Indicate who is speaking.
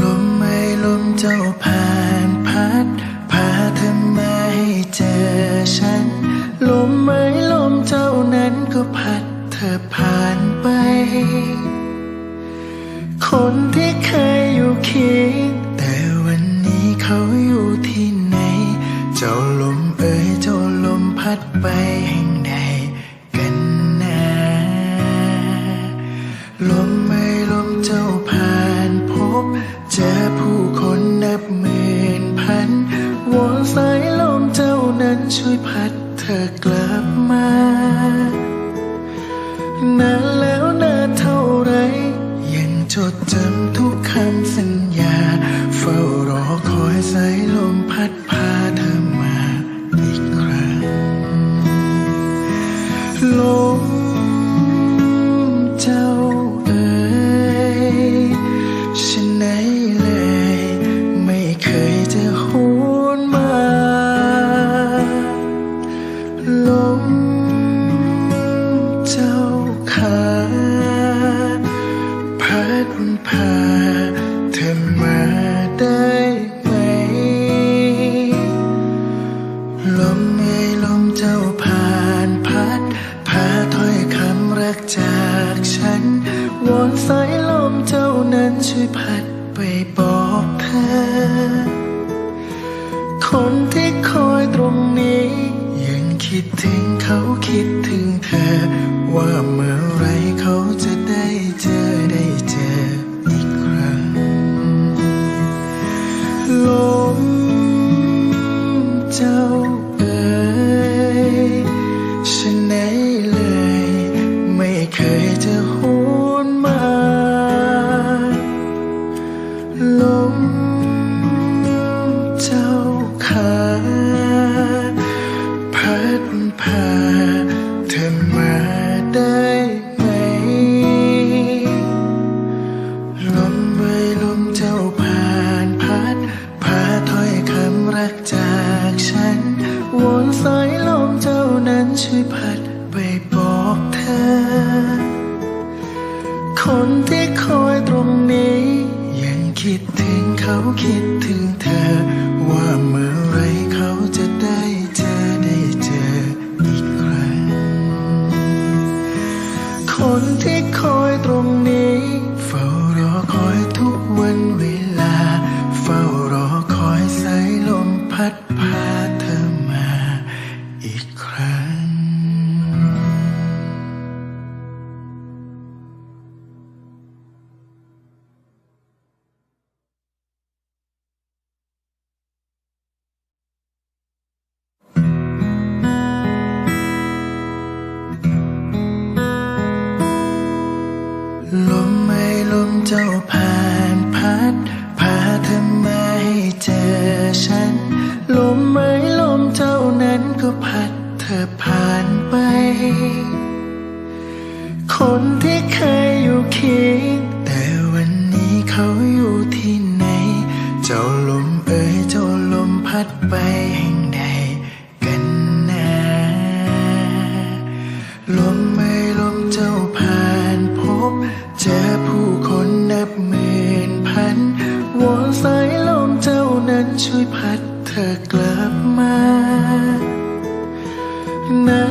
Speaker 1: ลมไอลมเจ้าผ่านพัดพาเธอมาให้เจอฉัน ลมไม่ลมเจ้านั้นก็พัดเธอผ่านไป คนที่เคย เจอผู้คนนับหมื่นพันวอนสายลมเจ้านั้นช่วยพัดเธอกลับมานานแล้วนานเท่าไร ยังจดจำทุกคำสัญญา เฝ้ารอคอยสายลมพัดพาเธอมาอีกครั้งลม เจ้าขาพัดพาเธอมาได้ไหม ลมเอ่ยลมเจ้าผ่านพัด พาถ้อยคำรักจากฉัน วอนสายลมเจ้านั้นช่วยพัดไปบอกเธอ คนที่คอยตรงนี้ เคยจะหวนมาลมเจ้าขาพัดพาเธอมาได้ไหม ลมเอ่ยลมเจ้าผ่านพัดพาถ้อยคำรักจ คนที่คอยตรงนี้ ยังคิดถึงเขาคิดถึงเธอ ลมเจ้าผ่านพัดพาเธอมาให้เจอฉัน ลมไม้ลมเจ้านั้นก็พัดเธอผ่านไป ธอกลับมา นา